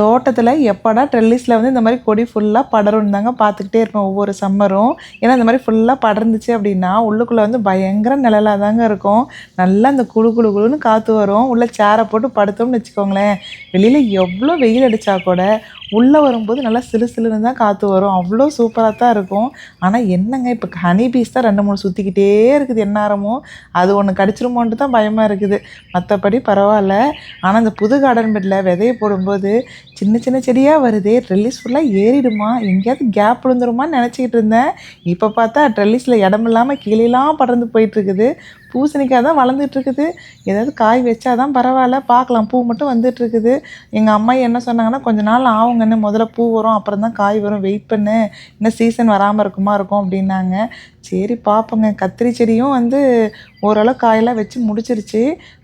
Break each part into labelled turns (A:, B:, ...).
A: தோட்டத்தில் எப்படா ட்ரெல்லிஸில் வந்து இந்த மாதிரி கொடி ஃபுல்லாக படரும் தாங்க பார்த்துக்கிட்டே இருப்போம் ஒவ்வொரு சம்மரும் ஏன்னா இந்த மாதிரி ஃபுல்லாக படர்ந்துச்சு அப்படின்னா உள்ளுக்குள்ளே வந்து பயங்கர நிழலாக தாங்க இருக்கும். நல்லா அந்த குளு குளு குளுன்னு காற்று வரும். உள்ளே சேரை போட்டு படுத்தோம்னு வச்சுக்கோங்களேன். வெளியில் எவ்வளோ வெயில் அடித்தா கூட உள்ளே வரும்போது நல்லா சிலு சிலுன்னு தான் காற்று வரும். அவ்வளோ சூப்பராக தான் இருக்கும். ஆனால் என்னங்க இப்போ ஹனி பீஸ் தான் ரெண்டு மூணு சுற்றிக்கிட்டே இருக்குது எந்நேரமும் அது ஒன்று கடிச்சிருமோன்ட்டு தான் பயமாக இருக்குது. மற்றபடி பரவாயில்ல. ஆனால் இந்த புது கார்டன் பெட்டில் விதைய போடும்போது சின்ன சின்ன செடியாக வருது. ட்ரெல்லிஸ் ஃபுல்லாக ஏறிடுமா? எங்கேயாவது கேப் விழுந்துருமான்னு நினச்சிக்கிட்டு இருந்தேன். இப்போ பார்த்தா ட்ரெல்லிஸில் இடம் இல்லாமல் கீழேலாம் படர்ந்து போயிட்டுருக்குது பூசணிக்காய் தான் வளர்ந்துட்டு இருக்குது ஏதாவது காய் வச்சா தான் பரவாயில்ல. பார்க்கலாம். பூ மட்டும் வந்துட்டுருக்குது எங்கள் அம்மா என்ன சொன்னாங்கன்னா கொஞ்ச நாள் ஆகுங்கன்னு. முதல்ல பூ வரும். அப்புறம் தான் காய் வரும். வெயிட் பண்ணு. இன்னும் சீசன் வராமல் இருக்குமா? இருக்கும் அப்படின்னாங்க. சரி பார்ப்போங்க கத்திரி செடியும் வந்து ஓரளவு காயெல்லாம் வச்சு முடிச்சிருச்சு.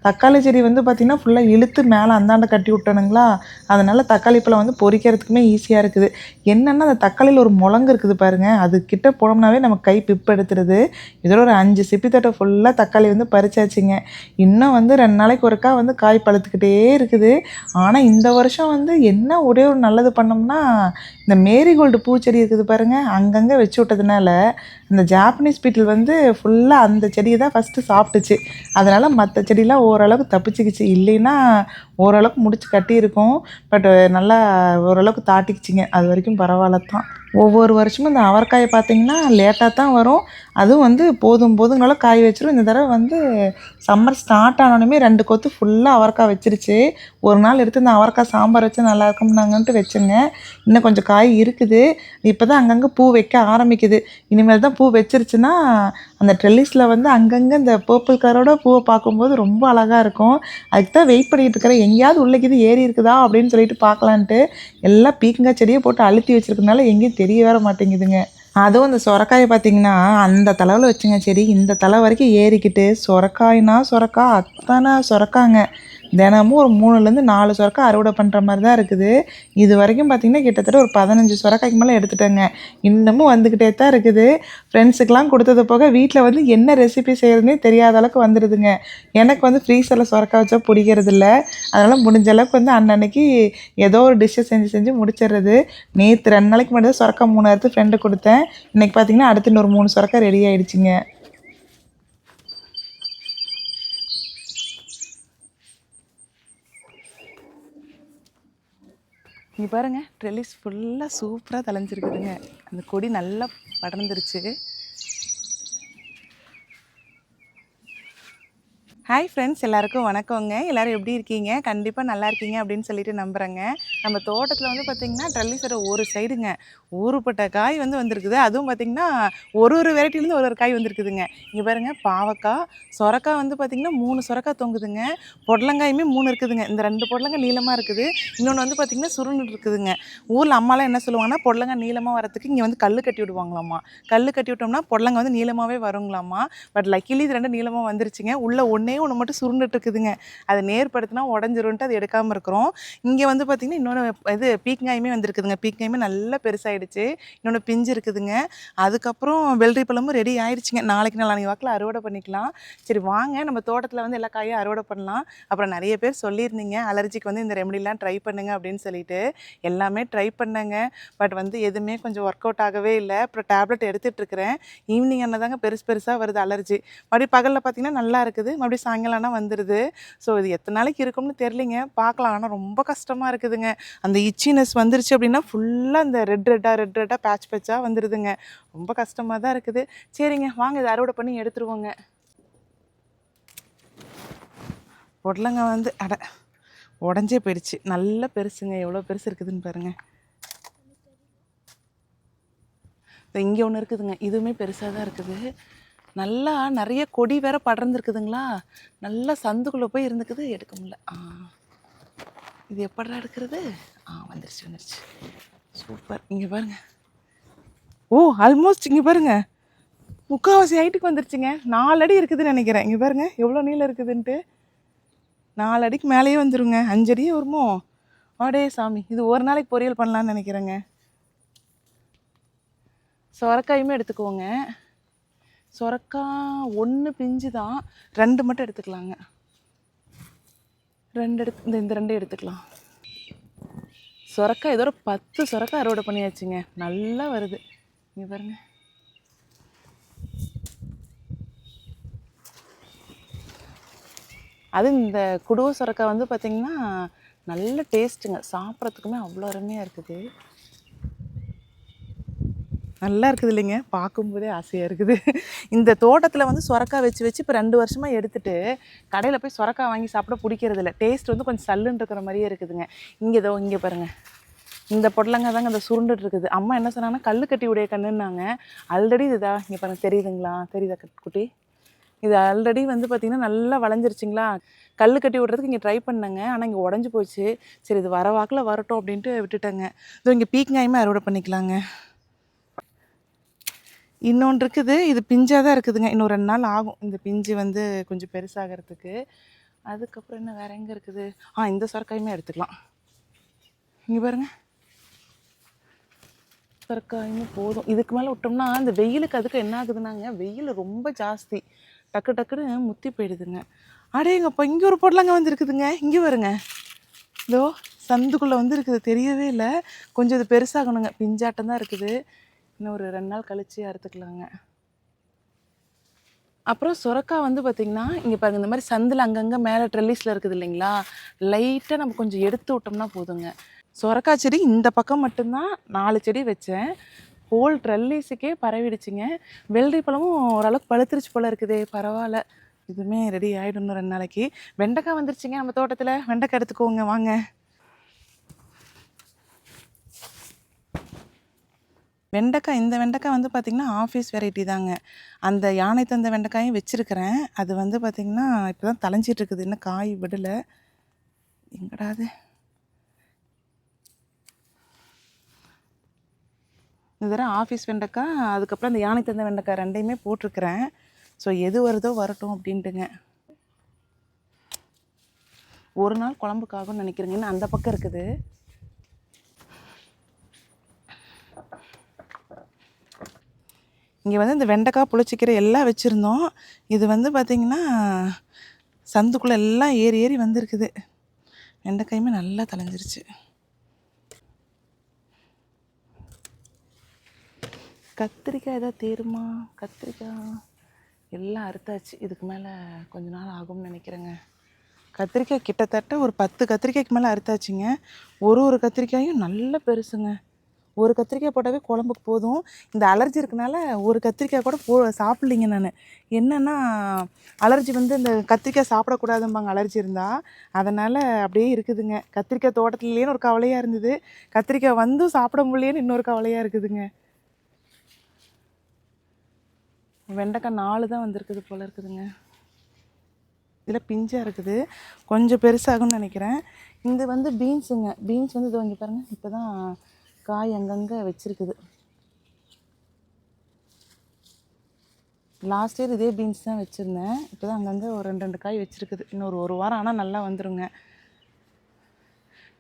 A: தக்காளி செடி வந்து பார்த்திங்கன்னா ஃபுல்லாக இழுத்து மேலே அந்தாண்ட கட்டி விட்டணுங்களா அதனால் தக்காளி பழம் வந்து பொறிக்கிறதுக்குமே ஈஸியாக இருக்குது. என்னென்னா அந்த தக்காளியில் ஒரு முழங்கு இருக்குது பாருங்கள் அது கிட்ட போனோம்னாவே நம்ம கை பிப்பு எடுத்துருது. இதில் ஒரு அஞ்சு சிப்பி தட்டை ஃபுல்லாக தக்காளி வந்து பறிச்சாச்சுங்க. இன்னும் வந்து ரெண்டு நாளைக்கு ஒருக்கா வந்து காய் பழுத்துக்கிட்டே இருக்குது. ஆனால் இந்த வருஷம் வந்து என்ன ஒரே ஒரு நல்லது பண்ணோம்னா இந்த மேரிகோல்டு பூச்செடி இருக்குது பாருங்கள் அங்கங்கே வச்சு விட்டதுனால இந்த ஜாப்பனீஸ் பீட்டில் வந்து ஃபுல்லாக அந்த செடியை தான் ஃபஸ்ட்டு சாப்பிட்டுச்சு. அதனால் மற்ற செடியெலாம் ஓரளவுக்கு தப்பிச்சுக்கிச்சு. இல்லைன்னா ஓரளவுக்கு முடிச்சு கட்டியிருக்கும். பட் நல்லா ஓரளவுக்கு தாட்டிக்கிச்சிங்க. அது வரைக்கும் பரவாயில்ல தான் ஒவ்வொரு வருஷமும் இந்த அவரைக்காயை பார்த்தீங்கன்னா லேட்டாக தான் வரும். அதுவும் வந்து போதும் போதுங்களால காய் வச்சிரும். இந்த தடவை வந்து சம்மர் ஸ்டார்ட் ஆனோடனே ரெண்டு கொத்து ஃபுல்லாக அவரைக்காய் வச்சிருச்சு. ஒரு நாள் எடுத்து இந்த அவரைக்காய் சாம்பார் வச்சு நல்லா இருக்கும்னாங்கன்ட்டு வச்சுங்க. இன்னும் கொஞ்சம் காய் இருக்குது. இப்போ தான் அங்கங்கே பூ வைக்க ஆரம்பிக்குது. இனிமேல் தான் பூ வச்சிருச்சுன்னா அந்த ட்ரெல்லிஸில் வந்து அங்கங்கே இந்த பர்பிள் கலரோட பூவை பார்க்கும்போது ரொம்ப அழகாக இருக்கும். அதுக்கு தான் வெயிட் பண்ணிகிட்டு இருக்கிறேன். எங்கேயாவது உள்ளக்கிது ஏறி இருக்குதா அப்படின்னு சொல்லிட்டு பார்க்கலான்ட்டு எல்லாம் பீக்கங்காய் செடியை போட்டு அழுத்தி வச்சுருக்கனால எங்கேயும் தெரிய வர மாட்டேங்குதுங்க. அதுவும் இந்த சொரக்காயை பார்த்தீங்கன்னா அந்த தலைவில் வச்சுங்க செடி. இந்த தலை வரைக்கும் ஏறிக்கிட்டு சொரக்காய்னா சொரக்கா அத்தனை சொரக்காங்க. தினமும் ஒரு மூணுலேருந்து நாலு சொரக்காய் அறுவடை பண்ணுற மாதிரி தான் இருக்குது. இது வரைக்கும் பார்த்திங்கன்னா கிட்டத்தட்ட ஒரு பதினஞ்சு சொரக்காய்க்கு மேலே எடுத்துட்டேங்க. இன்னமும் வந்துக்கிட்டே தான் இருக்குது. ஃப்ரெண்ட்ஸுக்கெலாம் கொடுத்தது போக வீட்டில் வந்து என்ன ரெசிபி செய்கிறதுனே தெரியாத அளவுக்கு வந்துடுதுங்க எனக்கு வந்து ஃப்ரீசரில் சொரக்காய் வச்சா பிடிக்கிறது இல்லை அதனால் முடிஞ்ச அளவுக்கு வந்து அன்னன்னைக்கு ஏதோ ஒரு டிஷ்ஷை செஞ்சு செஞ்சு முடிச்சிடுறது நேற்று ரெண்டு நாளைக்கு மட்டும் தான் சொரக்காய் மூணு அறுத்து ஃப்ரெண்டு கொடுத்தேன். இன்றைக்கி பார்த்திங்கன்னா அடுத்து இன்னொரு மூணு சொரக்காய் ரெடி ஆகிடுச்சிங்க இங்கே பாருங்கள் ட்ரெலிஸ் ஃபுல்லாக சூப்பராக தலைஞ்சிருக்குதுங்க அந்த கொடி நல்லா படர்ந்துருச்சு. ஹாய் ஃப்ரெண்ட்ஸ் எல்லாருக்கும் வணக்கங்க. எல்லாரும் எப்படி இருக்கீங்க? கண்டிப்பாக நல்லா இருக்கீங்க அப்படின்னு சொல்லிட்டு நம்புகிறேங்க நம்ம தோட்டத்தில் வந்து பார்த்திங்கன்னா ட்ரல்லிசரை ஒரு சைடுங்க. ஊறுப்பட்ட காய் வந்து வந்திருக்குது. அதுவும் பார்த்திங்கன்னா ஒரு ஒரு வெரைட்டிலேருந்து ஒரு ஒரு காய் வந்திருக்குதுங்க. இங்கே பாருங்கள் பாவக்காய் சொரக்காய் வந்து பார்த்திங்கன்னா மூணு சொரக்காய் தொங்குதுங்க. பொடலங்காயுமே மூணு இருக்குதுங்க. இந்த ரெண்டு பொடலங்காய் நீளமாக இருக்குது. இன்னொன்று வந்து பார்த்திங்கன்னா சுருண்டு இருக்குதுங்க. ஊரில் அம்மாலாம் என்ன சொல்லுவாங்கன்னா பொடலங்காய் நீளமாக வரத்துக்கு இங்கே வந்து கல் கட்டி விடுவாங்களாம்மா. கல் கட்டி விட்டோம்னா பொடலங்காய் வந்து நீளமாகவே வருங்களாம்மா. பட் லக்கிலி இது ரெண்டு நீளமாக வந்துருச்சுங்க. உள்ள ஒன்றே ஒன்று மட்டும் சுருண்டுட்டு இருக்குதுங்க. அதை நேர்படுத்தினா உடஞ்சிருன்ட்டு அது எடுக்காமல் இருக்கிறோம். இங்கே வந்து பார்த்திங்கன்னா இன்னொன்று இது பீக்கங்காயுமே வந்திருக்குதுங்க. பீக்கங்காயுமே நல்லா பெருசாகிடுச்சு இன்னொன்று பிஞ்சு இருக்குதுங்க. அதுக்கப்புறம் வெள்ளரி பழமும் ரெடி ஆயிடுச்சுங்க நாளைக்கு நாளைக்கு வாக்கில் அறுவடை பண்ணிக்கலாம். சரி வாங்க. நம்ம தோட்டத்தில் வந்து எல்லா காயும் அறுவடை பண்ணலாம். அப்புறம் நிறைய பேர் சொல்லியிருந்தீங்க. அலர்ஜிக்கு வந்து இந்த ரெமடிலாம் ட்ரை பண்ணுங்க அப்படின்னு சொல்லிட்டு. எல்லாமே ட்ரை பண்ணேங்க. பட் வந்து எதுவுமே கொஞ்சம் ஒர்க் அவுட் ஆகவே இல்லை. அப்புறம் டேப்லெட் எடுத்துகிட்டு இருக்கிறேன். ஈவினிங் என்ன தாங்க பெருசு பெருசாக வருது அலர்ஜி மறுபடியும் பகலில் பார்த்தீங்கன்னா நல்லா இருக்குது. மறுபடியும் சாயங்காலம்னா வந்துடுது ஸோ இது எத்தனை நாளைக்கு இருக்கும்னு தெரியலிங்க. பார்க்கலாம். ஆனால் ரொம்ப கஷ்டமாக இருக்குதுங்க. அந்த இச்சினஸ் வந்துருச்சு அப்படின்னா ஃபுல்லாக அந்த ரெட் ரெட்டாக ரெட் ரெட்டாக பேட்ச் பேட்சாக வந்துடுதுங்க ரொம்ப கஷ்டமாக தான் இருக்குது. சரிங்க வாங்க இதை அறுவடை பண்ணி எடுத்துருவோங்க. பொடலங்க வந்து அட உடஞ்சே போயிடுச்சு. நல்லா பெருசுங்க. எவ்வளோ பெருசு இருக்குதுன்னு பாருங்கள் இங்கே ஒன்று இருக்குதுங்க. இதுவுமே பெருசாக தான் இருக்குது. நல்லா நிறைய கொடி வேற படர்ந்துருக்குதுங்களா? நல்லா சந்துக்குள்ளே போய் இருந்துக்குது. எடுக்க முடியல. ஆ. இது எப்படா எடுக்கிறது? ஆ வந்துருச்சு வந்துருச்சு. சூப்பர் இங்கே பாருங்கள் ஓ ஆல்மோஸ்ட் இங்கே பாருங்க. முக்கால்வாசி ஹைட்டுக்கு வந்துருச்சுங்க. நாலு அடி இருக்குதுன்னு நினைக்கிறேன். இங்கே பாருங்கள் எவ்வளோ நீளம் இருக்குதுன்ட்டு. நாலு அடிக்கு மேலேயே வந்துருங்க. அஞ்சு அடியே வருமோ? வாடே சாமி இது ஒரு நாளைக்கு பொரியல் பண்ணலான்னு நினைக்கிறேங்க. சொரக்காயுமே எடுத்துக்கோங்க. சொரக்காய் ஒன்று பிஞ்சு தான். ரெண்டு மட்டும் எடுத்துக்கலாங்க. ரெண்டு எடுத்து இந்த இந்த ரெண்டே எடுத்துக்கலாம்.
B: சொரக்காய் ஒரு பத்து சுரக்காய் அறுவடை பண்ணியாச்சுங்க. நல்லா வருது. இங்கே பாருங்க. அது இந்த குடுவ சுரக்காய் வந்து பார்த்திங்கன்னா நல்ல டேஸ்ட்டுங்க சாப்பிட்றதுக்குமே அவ்வளோ அருமையாக இருக்குது. நல்லா இருக்குது இல்லைங்க பார்க்கும்போதே ஆசையாக இருக்குது. இந்த தோட்டத்தில் வந்து சொரக்காய் வச்சு வச்சு இப்போ ரெண்டு வருஷமாக எடுத்துட்டு கடையில் போய் சொரக்காய் வாங்கி சாப்பிட பிடிக்கிறது இல்லை டேஸ்ட் வந்து கொஞ்சம் சல்லுன்னு இருக்கிற மாதிரியே இருக்குதுங்க. இங்கே இதோ இங்கே பாருங்கள் இந்த பொடலங்காய் தாங்க அந்த சுருண்டுட்டு இருக்குது. அம்மா என்ன சொன்னாங்கன்னா கல் கட்டி உடைய கண்ணுன்னாங்க. ஆல்ரெடி இதுதா இங்கே பாருங்க. தெரியுதுங்களா? தெரியுதா குட்டி? இது ஆல்ரெடி வந்து பார்த்திங்கன்னா நல்லா வளைஞ்சிருச்சிங்களா? கல் கட்டி விட்றதுக்கு இங்கே ட்ரை பண்ணேங்க. ஆனால் இங்கே உடஞ்சி போச்சு. சரி இது வர வாக்கில் வரட்டும் அப்படின்ட்டு விட்டுட்டேங்க. இதோ இங்கே பீக்காயுமே அறுவடை பண்ணிக்கலாங்க. இன்னொன்று இருக்குது இது பிஞ்சாக தான் இருக்குதுங்க. இன்னும் ரெண்டு நாள் ஆகும். இந்த பிஞ்சு வந்து கொஞ்சம் பெருசாகிறதுக்கு. அதுக்கப்புறம் என்ன வேற எங்கே இருக்குது? ஆ இந்த சொரக்காயுமே எடுத்துக்கலாம். இங்கே பாருங்க. சொரக்காயுமே போதும். இதுக்கு மேலே விட்டோம்னா இந்த வெயிலுக்கு அதுக்கு என்ன ஆகுதுன்னாங்க வெயில் ரொம்ப ஜாஸ்தி. டக்கு டக்குன்னு முத்தி போயிடுதுங்க. அடேங்கப்பா இங்கே ஒரு பொடலங்க வந்துருக்குதுங்க. இங்கே வருங்க இதோ சந்துக்குள்ளே வந்து இருக்குது தெரியவே இல்லை. கொஞ்சம் இது பெருசாகணுங்க. பிஞ்சாட்டம் தான் இருக்குது. இன்னும் ஒரு ரெண்டு நாள் கழிச்சு அறுத்துக்கலாங்க. அப்புறம் சுரக்கா வந்து பார்த்திங்கன்னா இங்கே பாருங்க இந்த மாதிரி சந்தில் அங்கங்கே மேலே ட்ரெல்லிஸில் இருக்குது இல்லைங்களா? லைட்டாக நம்ம கொஞ்சம் எடுத்து விட்டோம்னா போதுங்க. சுரக்கா செடி இந்த பக்கம் மட்டும்தான் நாலு செடி வச்சேன். ஹோல் ட்ரெல்லிஸுக்கே பரவிடுச்சுங்க. வெள்ளரி பழமும் ஓரளவுக்கு பழுத்துருச்சு போல இருக்குதே பரவாயில்ல. இதுவுமே ரெடி ஆகிடும் ரெண்டு நாளைக்கு. வெண்டைக்காய் வந்துருச்சுங்க நம்ம தோட்டத்தில். வெண்டைக்காய் எடுத்துக்கோங்க வாங்க. வெண்டைக்காய் இந்த வெண்டைக்காய் வந்து பார்த்திங்கன்னா ஆஃபீஸ் வெரைட்டி தாங்க. அந்த யானை தந்த வெண்டைக்காயும் வச்சுருக்கிறேன். அது வந்து பார்த்திங்கன்னா இப்போ தான் தலைஞ்சிட்ருக்குது இன்னும் காய் விடலை. எங்கடாது இந்த தடவை ஆஃபீஸ் வெண்டைக்காய் அதுக்கப்புறம் அந்த யானை தந்த வெண்டைக்காய் ரெண்டையுமே போட்டிருக்கிறேன். ஸோ எது வருதோ வரட்டும் அப்படின்ட்டுங்க. ஒரு நாள் குழம்புக்காகும்னு நினைக்கிறேங்க இன்னும் அந்த பக்கம் இருக்குது. இங்கே வந்து இந்த வெண்டைக்காய் புளிச்சிக்கீரை எல்லாம் வச்சுருந்தோம். இது வந்து பார்த்திங்கன்னா சந்துக்குள்ளே எல்லாம் ஏறி ஏறி வந்திருக்குது. வெண்டைக்காயுமே நல்லா தலைஞ்சிருச்சு கத்திரிக்காய் ஏதாவது தேருமா? கத்திரிக்காய் எல்லாம் அறுத்தாச்சு. இதுக்கு மேலே கொஞ்ச நாள் ஆகும்னு நினைக்கிறேங்க. கத்திரிக்காய் கிட்டத்தட்ட ஒரு பத்து கத்திரிக்காய்க்கு மேலே அறுத்தாச்சுங்க. ஒரு ஒரு கத்திரிக்காயும் நல்ல பெருசுங்க. ஒரு கத்திரிக்காய் போட்டாவே குழம்புக்கு போதும். இந்த அலர்ஜி இருக்கனால ஒரு கத்திரிக்காய் கூட போ சாப்பிட்லிங்க நான். என்னென்னா அலர்ஜி வந்து இந்த கத்திரிக்காய் சாப்பிடக்கூடாதும்பாங்க அலர்ஜி இருந்தால் அதனால் அப்படியே இருக்குதுங்க. கத்திரிக்காய் தோட்டத்துலேன்னு ஒரு கவலையாக இருந்தது. கத்திரிக்காய் வந்தும் சாப்பிட முடியலேன்னு இன்னொரு கவலையாக இருக்குதுங்க. வெண்டைக்காய் நாலு தான் வந்திருக்குது போல் இருக்குதுங்க. இதில் பிஞ்சாக இருக்குது. கொஞ்சம் பெருசாகும்னு நினைக்கிறேன். இது வந்து பீன்ஸுங்க. பீன்ஸ் வந்து இது வாங்கி பாருங்கள் இப்போ தான் காய் அங்கங்கே வச்சுருக்குது. லாஸ்ட் இயர் இதே பீன்ஸ் தான் வச்சுருந்தேன். இப்போ தான் அங்கங்கே ஒரு ரெண்டு ரெண்டு காய் வச்சுருக்குது. இன்னொரு ஒரு வாரம் ஆனால் நல்லா வந்துருங்க.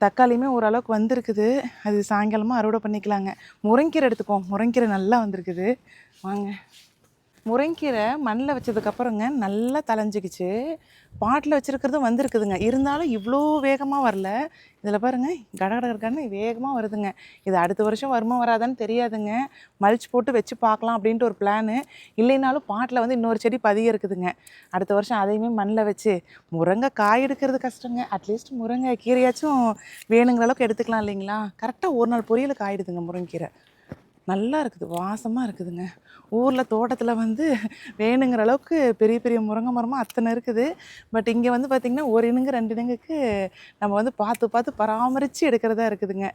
B: தக்காளியுமே ஓரளவுக்கு வந்திருக்குது. அது சாயங்காலமாக அறுவடை பண்ணிக்கலாங்க. முருங்கீரை எடுத்துப்போம் முருங்கீரை நல்லா வந்திருக்குது. வாங்க. முருங்கீரை மண்ணில் வச்சதுக்கப்புறங்க நல்லா தலைஞ்சிக்கிச்சு பாட்டில் வச்சுருக்கிறதும் வந்திருக்குதுங்க. இருந்தாலும் இவ்வளோ வேகமாக வரல. இதில் பாருங்கள் கடகடகன்னு வேகமாக வருதுங்க. இது அடுத்த வருஷம் வருமா வராதான்னு தெரியாதுங்க. மல்ச் போட்டு வச்சு பார்க்கலாம் அப்படின்ட்டு ஒரு பிளானு. இல்லைனாலும் பாட்டில் வந்து இன்னொரு செடி பதிய இருக்குதுங்க. அடுத்த வருஷம் அதையுமே மண்ணில் வச்சு முருங்கை காய் எடுக்கிறது கஷ்டங்க. அட்லீஸ்ட் முருங்கை கீரையாச்சும் வேணுங்கிற அளவுக்கு எடுத்துக்கலாம் இல்லைங்களா? கரெக்டாக ஒரு நாள் பொரியலுக்கு ஆயிடுதுங்க முருங்கீரை. நல்லா இருக்குது வாசமாக இருக்குதுங்க. ஊரில் தோட்டத்தில் வந்து வேணுங்கிற அளவுக்கு பெரிய பெரிய முருங்கை மரமாக அத்தனை இருக்குது. பட் இங்கே வந்து பார்த்திங்கன்னா ஒரு இனுங்கு ரெண்டு இனுங்குக்கு நம்ம வந்து பார்த்து பார்த்து பராமரித்து எடுக்கிறதா இருக்குதுங்க.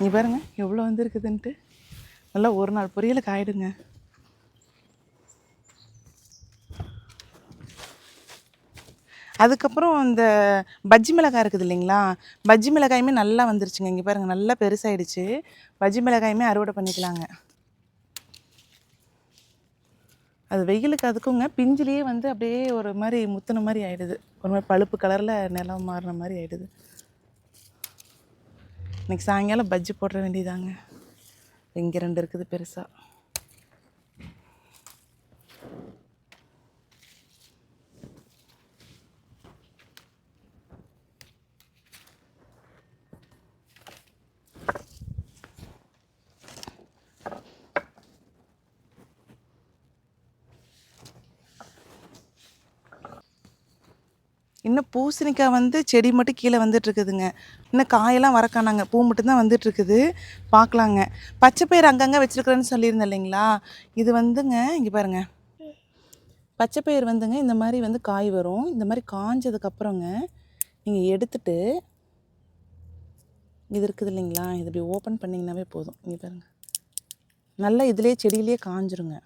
B: நீ பாருங்க எவ்வளோ வந்துருக்குதுன்ட்டு நல்லா ஒரு நாள் பொரியலுக்கு ஆயிடுங்க. அதுக்கப்புறம் இந்த பஜ்ஜி மிளகாய் இருக்குது இல்லைங்களா? பஜ்ஜி மிளகாயுமே நல்லா வந்துருச்சுங்க. இங்கே பாருங்கள் நல்லா பெருசாயிடுச்சு. பஜ்ஜி மிளகாயுமே அறுவடை பண்ணிக்கலாங்க. அது வெயிலுக்கு அதுக்குங்க பிஞ்சிலேயே வந்து அப்படியே ஒரு மாதிரி முத்துன மாதிரி ஆகிடுது ஒரு மாதிரி பழுப்பு கலரில் நிலம் மாறின மாதிரி ஆகிடுது இன்னைக்கு சாயங்காலம் பஜ்ஜி போட்டுற வேண்டியதாங்க. இங்கே ரெண்டு இருக்குது பெருசாக இன்னும் பூசணிக்காய் வந்து செடி மட்டும் கீழே வந்துட்டு இருக்குதுங்க இன்னும் காயெல்லாம் வரக்கானாங்க பூ மட்டும்தான் வந்துட்டுருக்குது. பார்க்கலாங்க. பச்சை பயிர் அங்கங்கே வச்சுருக்குறேன்னு சொல்லியிருந்தேன் இல்லைங்களா? இது வந்துங்க இங்கே பாருங்க. பச்சை பயிர் வந்துங்க இந்த மாதிரி வந்து காய் வரும். இந்த மாதிரி காஞ்சதுக்கப்புறங்க நீங்கள் எடுத்துட்டு இது இருக்குது இல்லைங்களா? இது இப்படி ஓப்பன் பண்ணிங்கனாவே போதும். இங்கே பாருங்க. நல்லா இதுலேயே செடியிலேயே காஞ்சிருங்க.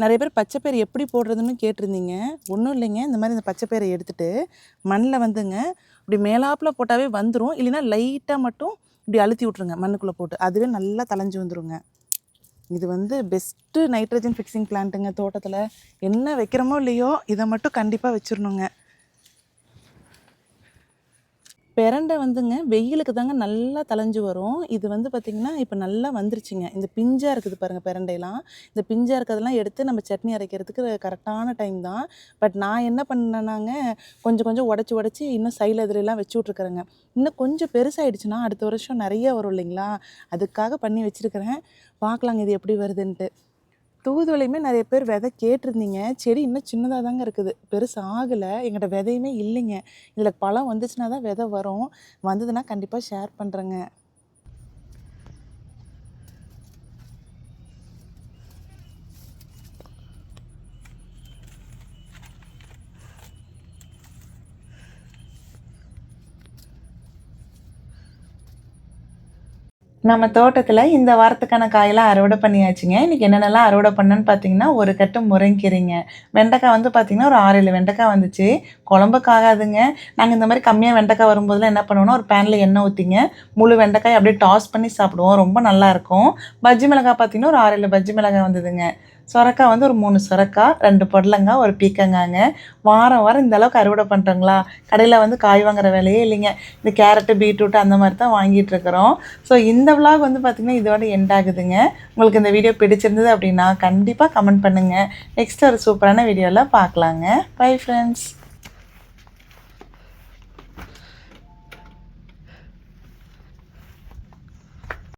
B: நிறைய பேர் பச்சைப்பயிறு எப்படி போடுறதுன்னு கேட்டிருந்தீங்க. ஒன்றும் இல்லைங்க. இந்த மாதிரி இந்த பச்சைப்பயிரை எடுத்துகிட்டு மண்ணில் வந்துங்க. இப்படி மேலாப்பில் போட்டாவே வந்துடும் இல்லைன்னா லைட்டாக மட்டும் இப்படி அழுத்தி விட்ருங்க மண்ணுக்குள்ளே போட்டு. அதுவே நல்லா தலைஞ்சு வந்துருங்க. இது வந்து பெஸ்ட்டு நைட்ரஜன் ஃபிக்ஸிங் பிளான்ட்டுங்க தோட்டத்தில் என்ன வைக்கிறோமோ இல்லையோ இதை மட்டும் கண்டிப்பாக வச்சிடணுங்க பெரண்டை வந்துங்க வெயிலுக்கு தாங்க நல்லா தலைஞ்சு வரும். இது வந்து பார்த்திங்கன்னா இப்போ நல்லா வந்துருச்சுங்க. இந்த பிஞ்சாக இருக்குது பாருங்கள் பெரண்டையெல்லாம் இந்த பிஞ்சாக இருக்கிறதெல்லாம் எடுத்து நம்ம சட்னி அரைக்கிறதுக்கு கரெக்டான டைம் தான். பட் நான் என்ன பண்ணேனாங்க கொஞ்சம் கொஞ்சம் உடச்சி உடச்சி இன்னும் சைடில் இதுலலாம் வச்சு விட்ருக்குறேங்க இன்னும் கொஞ்சம் பெருசாகிடுச்சுன்னா அடுத்த வருஷம் நிறைய வரும் இல்லைங்களா? அதுக்காக பண்ணி வச்சுருக்கிறேன். பார்க்கலாங்க இது எப்படி வருதுன்ட்டு. தூதுவளையுமே நிறைய பேர் விதை கேட்டிருந்தீங்க. செடி இன்னும் சின்னதாக தாங்க இருக்குது. பெருசு ஆகலை. எங்கிட்ட விதையுமே இல்லைங்க. இதில் பழம் வந்துச்சுன்னா தான் விதை வரும். வந்ததுன்னா கண்டிப்பாக ஷேர் பண்ணுறேங்க
A: நம்ம தோட்டத்தில் இந்த வாரத்துக்கான காயெல்லாம் அறுவடை பண்ணியாச்சுங்க. இன்றைக்கி என்னென்னலாம் அறுவடை பண்ணேன்னு பார்த்தீங்கன்னா ஒரு கட்டு முருங்கீரைங்க. வெண்டைக்காய் வந்து பார்த்திங்கன்னா ஒரு ஆறு ஏழு வெண்டைக்காய் வந்துச்சு. குழம்புக்கு ஆகாதுங்க. நாங்கள் இந்த மாதிரி கம்மியாக வெண்டைக்காய் வரும்போதெல்லாம் என்ன பண்ணுவோம்னா ஒரு பேனில் எண்ணெய் ஊற்றிங்க முழு வெண்டைக்காய் அப்படியே டாஸ் பண்ணி சாப்பிடுவோம். ரொம்ப நல்லாயிருக்கும் பஜ்ஜி மிளகாய் பார்த்தீங்கன்னா ஒரு ஆறு ஏழு பஜ்ஜி மிளகாய் வந்ததுங்க. சுரக்கா வந்து ஒரு மூணு சொரக்காய் ரெண்டு பொடலங்காய் ஒரு பீக்கங்காங்க. வாரம் வாரம் இந்த அளவுக்கு அறுவடை பண்ணுறோங்களா கடையில் வந்து காய் வாங்குற வேலையே இல்லைங்க. இந்த கேரட்டு பீட்ரூட் அந்த மாதிரி தான் வாங்கிட்டு இருக்கிறோம். ஸோ இந்த விலாக் வந்து பார்த்திங்கன்னா இதோட எண்ட் ஆகுதுங்க. உங்களுக்கு இந்த வீடியோ பிடிச்சிருந்தது அப்படின்னா கண்டிப்பாக கமெண்ட் பண்ணுங்கள் நெக்ஸ்ட் ஒரு சூப்பரான வீடியோவில் பார்க்கலாங்க. Bye friends